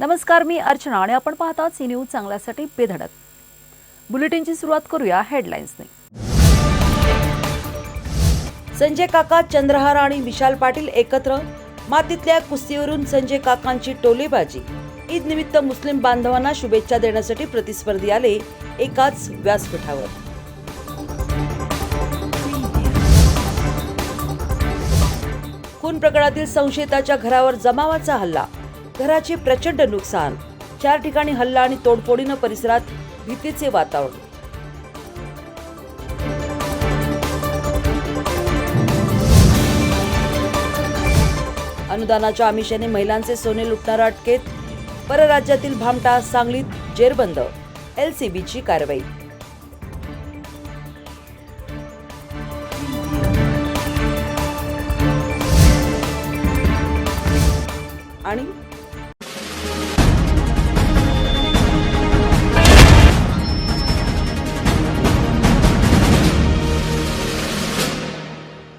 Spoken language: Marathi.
नमस्कार मी अर्चना आणि आपण पाहता सी न्यूज चांगल्यासाठी बेधडक. बुलेटिनची सुरुवात करूया हेडलाईन्सने संजय काका चंद्रहार आणि विशाल पाटील एकत्र मातीतल्या कुस्तीवरून संजय काकांची टोलेबाजी. ईद निमित्त मुस्लिम बांधवांना शुभेच्छा देण्यासाठी प्रतिस्पर्धी आले एकाच व्यासपीठावर. खून प्रकरणातील संशयिताच्या घरावर जमावाचा हल्ला. घराचे प्रचंड नुकसान. चार ठिकाणी हल्ला आणि तोडफोडीनं परिसरात भीतीचे वातावरण. अनुदानाच्या आमिषाने महिलांचे सोने लुटणारा अटकेत परराज्यातील भामटा सांगलीत जेरबंद एलसीबीची कारवाई. आणि